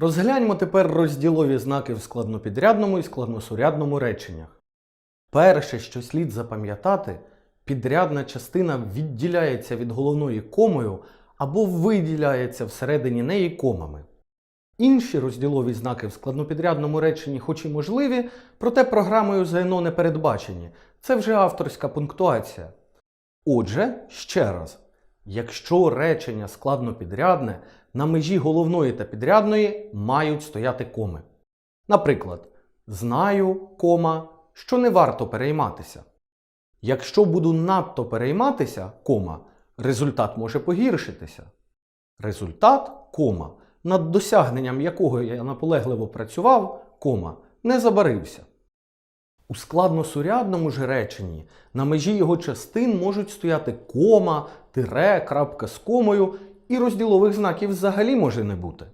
Розгляньмо тепер розділові знаки в складнопідрядному і складносурядному реченнях. Перше, що слід запам'ятати, підрядна частина відділяється від головної комою або виділяється всередині неї комами. Інші розділові знаки в складнопідрядному реченні, хоч і можливі, проте програмою ЗНО не передбачені. Це вже авторська пунктуація. Отже, ще раз, якщо речення складнопідрядне, на межі головної та підрядної мають стояти коми. Наприклад, знаю, кома, що не варто перейматися. Якщо буду надто перейматися, кома, результат може погіршитися. Результат, кома, над досягненням якого я наполегливо працював, кома, не забарився. У складносурядному ж реченні на межі його частин можуть стояти кома, тире, крапка з комою, і розділових знаків взагалі може не бути.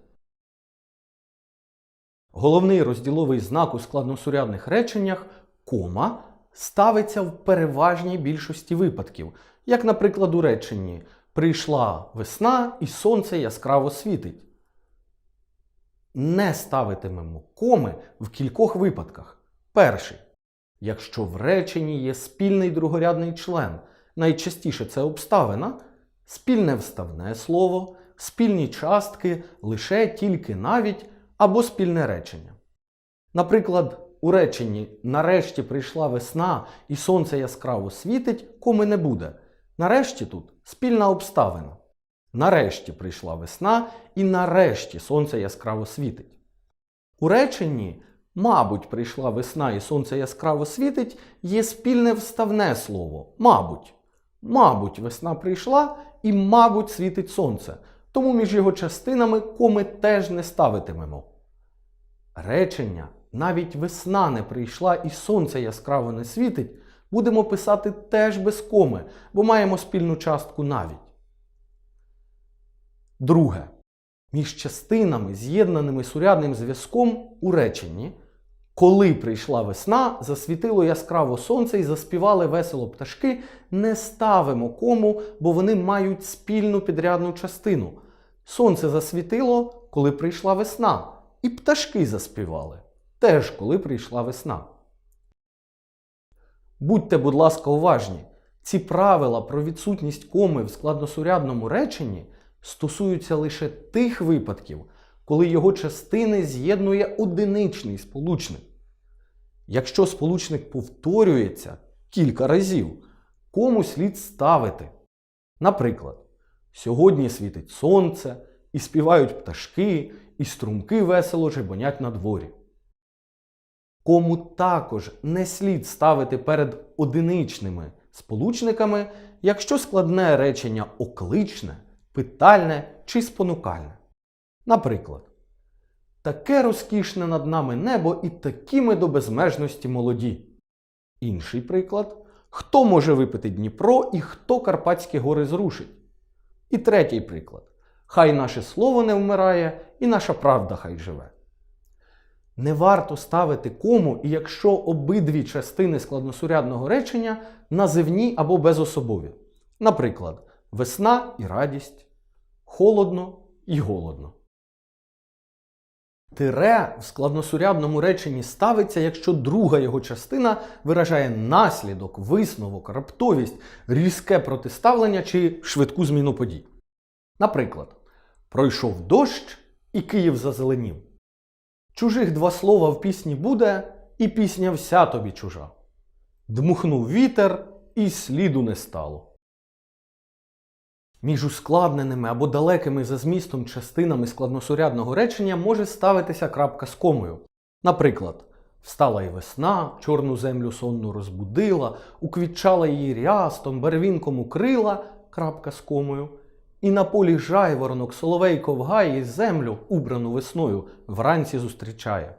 Головний розділовий знак у складносурядних реченнях кома ставиться в переважній більшості випадків, як, наприклад, у реченні Прийшла весна і сонце яскраво світить. Не ставитимемо коми в кількох випадках. Перший. Якщо в реченні є спільний другорядний член, найчастіше це обставина, спільне вставне слово, спільні частки, лише тільки навіть або спільне речення. Наприклад, у реченні Нарешті прийшла весна і сонце яскраво світить, коми не буде. Нарешті тут спільна обставина. Нарешті прийшла весна і нарешті сонце яскраво світить. У реченні Мабуть, прийшла весна і сонце яскраво світить, є спільне вставне слово. Мабуть. Мабуть, весна прийшла і, мабуть, світить сонце. Тому між його частинами коми теж не ставитимемо. Речення навіть весна не прийшла і сонце яскраво не світить, будемо писати теж без коми, бо маємо спільну частку навіть. Друге. Між частинами, з'єднаними сурядним зв'язком у реченні, коли прийшла весна, засвітило яскраво сонце і заспівали весело пташки, не ставимо кому, бо вони мають спільну підрядну частину. Сонце засвітило, коли прийшла весна, і пташки заспівали, теж коли прийшла весна. Будьте, будь ласка, уважні. Ці правила про відсутність коми в складносурядному реченні стосуються лише тих випадків, коли його частини з'єднує одиничний сполучник. Якщо сполучник повторюється кілька разів, кому слід ставити. Наприклад, сьогодні світить сонце, і співають пташки, і струмки весело жебонять на дворі. Кому також не слід ставити перед одиничними сполучниками, якщо складне речення окличне, питальне чи спонукальне. Наприклад, таке розкішне над нами небо і такі ми до безмежності молоді. Інший приклад хто може випити Дніпро і хто Карпатські гори зрушить. І третій приклад хай наше слово не вмирає, і наша правда хай живе. Не варто ставити кому, якщо обидві частини складносурядного речення називні або безособові. Наприклад, весна і радість, холодно і голодно. Тире в складносурядному реченні ставиться, якщо друга його частина виражає наслідок, висновок, раптовість, різке протиставлення чи швидку зміну подій. Наприклад, пройшов дощ і Київ зазеленів. Чужих два слова в пісні буде, і пісня вся тобі чужа. Дмухнув вітер, і сліду не стало. Між ускладненими або далекими за змістом частинами складносурядного речення може ставитися крапка з комою. Наприклад, встала й весна, чорну землю сонну розбудила, уквітчала її рястом, беревінком укрила, крапка з комою, і на полі жайворонок соловейко вгає землю, убрану весною, вранці зустрічає.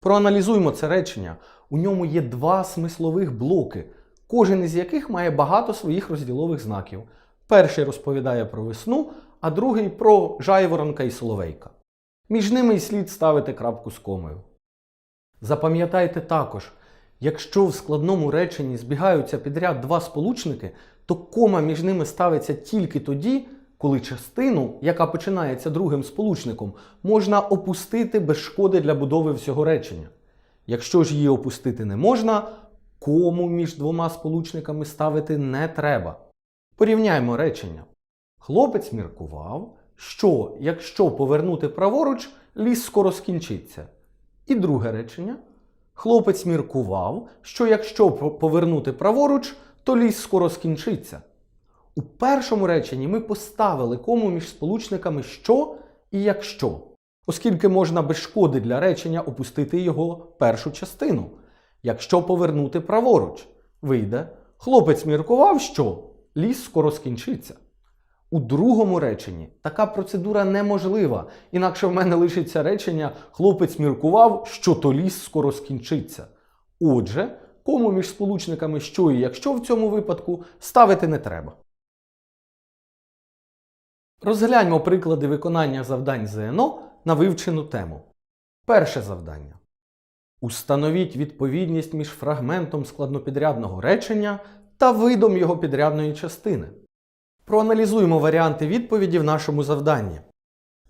Проаналізуймо це речення. У ньому є два смислових блоки, кожен із яких має багато своїх розділових знаків. Перший розповідає про весну, а другий про жайворонка і соловейка. Між ними й слід ставити крапку з комою. Запам'ятайте також, якщо в складному реченні збігаються підряд два сполучники, то кома між ними ставиться тільки тоді, коли частину, яка починається другим сполучником, можна опустити без шкоди для будови всього речення. Якщо ж її опустити не можна, кому між двома сполучниками ставити не треба. Порівняймо речення. Хлопець міркував, що якщо повернути праворуч, ліс скоро скінчиться. І друге речення. Хлопець міркував, що якщо повернути праворуч, то ліс скоро скінчиться. У першому реченні ми поставили кому між сполучниками що і якщо, оскільки можна без шкоди для речення опустити його першу частину. Якщо повернути праворуч, вийде хлопець міркував, що ліс скоро скінчиться. У другому реченні така процедура неможлива, інакше в мене лишиться речення хлопець міркував, що то ліс скоро скінчиться. Отже, кому між сполучниками що і якщо в цьому випадку ставити не треба. Розгляньмо приклади виконання завдань ЗНО на вивчену тему. Перше завдання. Установіть відповідність між фрагментом складнопідрядного речення та видом його підрядної частини. Проаналізуємо варіанти відповіді в нашому завданні.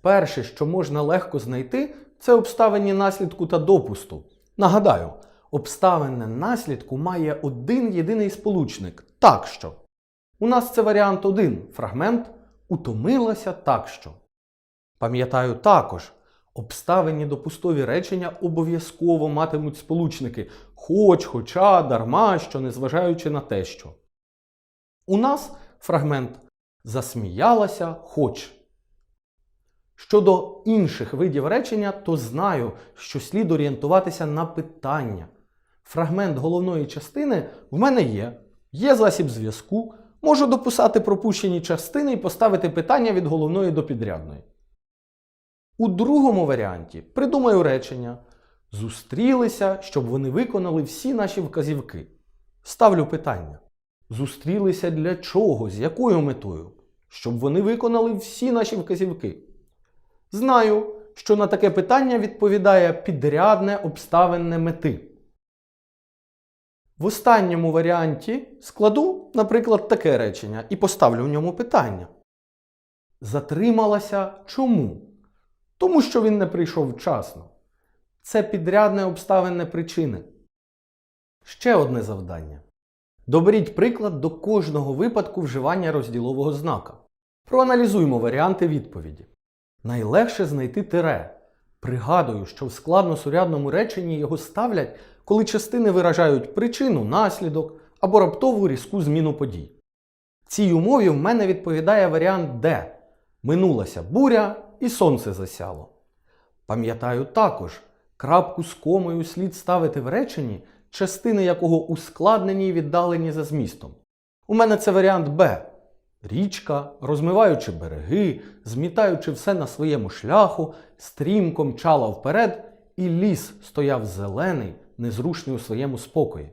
Перше, що можна легко знайти, це обставині наслідку та допусту. Нагадаю, обставине наслідку має один єдиний сполучник так що. У нас це варіант 1 фрагмент утомилася так що. Пам'ятаю також, обставині допустові речення обов'язково матимуть сполучники хоч, хоча, дарма, що незважаючи на те, що. У нас фрагмент засміялася хоч. Щодо інших видів речення, то знаю, що слід орієнтуватися на питання. Фрагмент головної частини в мене є, є засіб зв'язку, можу дописати пропущені частини і поставити питання від головної до підрядної. У другому варіанті придумаю речення зустрілися, щоб вони виконали всі наші вказівки. Ставлю питання. Зустрілися для чого? З якою метою? Щоб вони виконали всі наші вказівки. Знаю, що на таке питання відповідає підрядне обставинне мети. В останньому варіанті складу, наприклад, таке речення і поставлю в ньому питання. Затрималася чому? Тому що він не прийшов вчасно. Це підрядне обставинне причини. Ще одне завдання. Доберіть приклад до кожного випадку вживання розділового знака. Проаналізуймо варіанти відповіді. Найлегше знайти тире. Пригадую, що в складносурядному реченні його ставлять, коли частини виражають причину, наслідок або раптову різку зміну подій. Цій умові в мене відповідає варіант Д. Минулася буря і сонце засяло. Пам'ятаю також, крапку з комою слід ставити в реченні, частини якого ускладнені і віддалені за змістом. У мене це варіант Б. Річка, розмиваючи береги, змітаючи все на своєму шляху, стрімко мчала вперед, і ліс стояв зелений, незрушний у своєму спокої.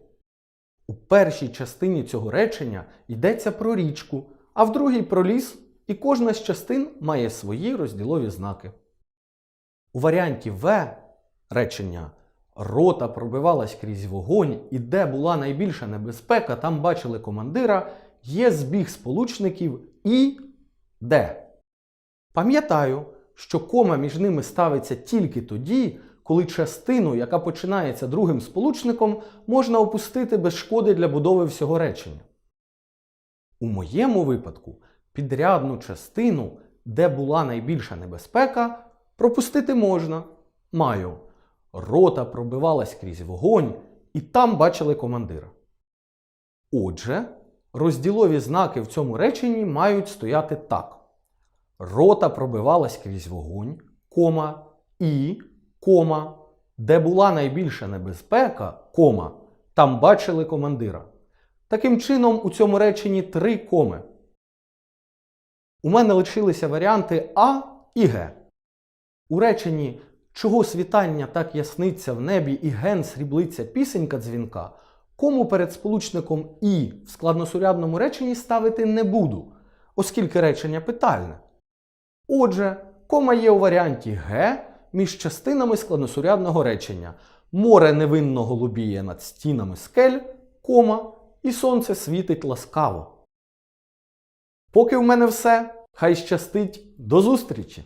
У першій частині цього речення йдеться про річку, а в другій про ліс, і кожна з частин має свої розділові знаки. У варіанті В речення рота пробивалась крізь вогонь, і де була найбільша небезпека, там бачили командира, є збіг сполучників і де. Пам'ятаю, що кома між ними ставиться тільки тоді, коли частину, яка починається другим сполучником, можна опустити без шкоди для будови всього речення. У моєму випадку підрядну частину, де була найбільша небезпека, пропустити можна. Маю. Рота пробивалась крізь вогонь, і там бачили командира. Отже, розділові знаки в цьому реченні мають стояти так. Рота пробивалась крізь вогонь, кома, і, кома, де була найбільша небезпека, кома, там бачили командира. Таким чином, у цьому реченні три коми. У мене лишилися варіанти А і Г. У реченні чого світання так ясниться в небі і ген сріблиться пісенька дзвінка, кому перед сполучником І в складносурядному реченні ставити не буду, оскільки речення питальне. Отже, кома є у варіанті Г між частинами складносурядного речення. Море невинно голубіє над стінами скель, кома, і сонце світить ласкаво. Поки в мене все. Хай щастить, до зустрічі!